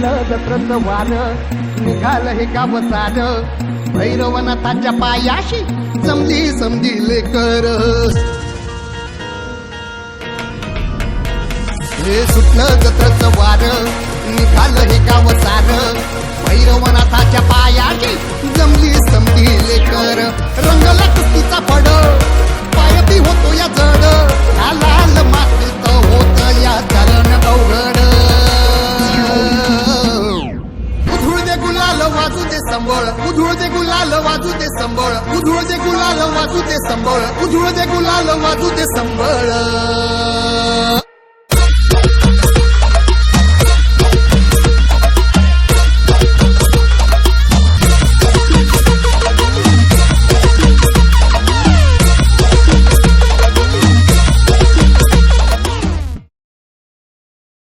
सुटलं जत्रच वार. निघालं हे गाव सार. भैरवनाथाच्या पायाशी समजी समजी लेकर. हे सुटलं जत्रच वार. निघालं गुलाल वाजू दे संबळ. उधळू दे गुलाल वाजू दे संबळ. उधळू दे गुलाल वाजू दे संबळ. उधळू दे गुलाल वाजू दे संबळ.